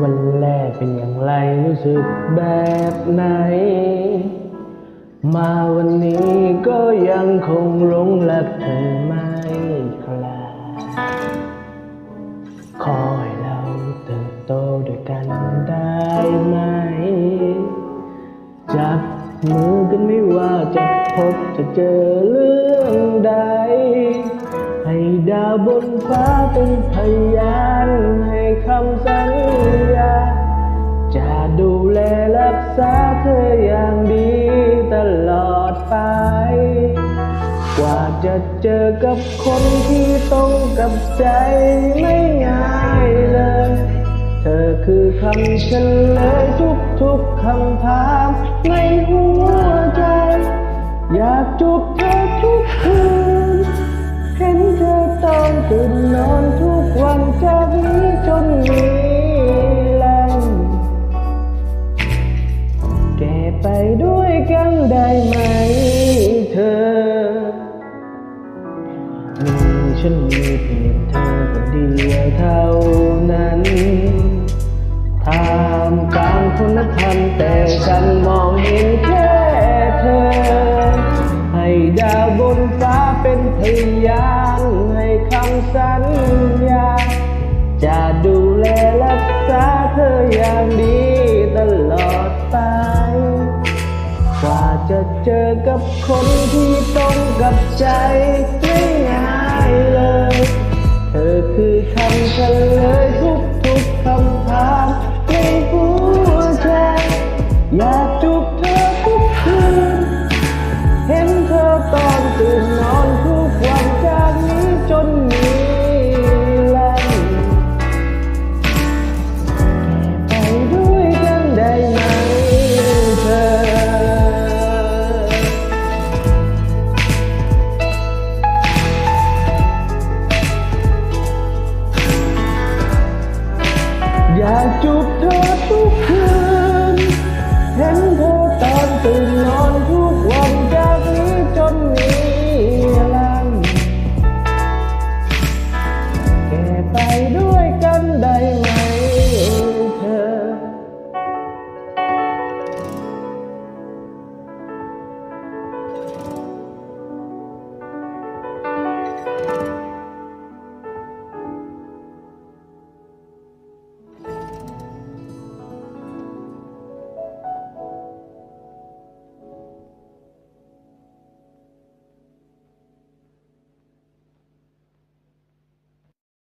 วันแรกเป็นอย่างไรรู้สึกแบบไหน มาวันนี้ก็ยังคงหลงรักเธอไม่คลายขอให้เราเติบโตด้วยกันได้ไหม จับมือกันไม่ว่าจะพบจะเจอเรื่องใด ให้ดาวบนฟ้าเป็นพยาน ษาเธออย่างดีตลอดไป กว่าจะเจอกับคนที่ตรงกับใจไม่ง่ายเลย เธอคือคำเฉลยทุกๆคำถามในหัวใจ อยากจูบเธอทุกคืน เห็นเธอตอนตื่นนอน ด้วยกันได้ไหมเธอมีฉันมีเพียงเธอคนเดียวเท่านั้นท่ามกลางคุณธรรมแต่ฉันมองเห็นแค่เธอ ให้ดาวบนฟ้าเป็นพยานให้คำสัญญา จะเจอกับคนที่ตรงกับใจไม่ง่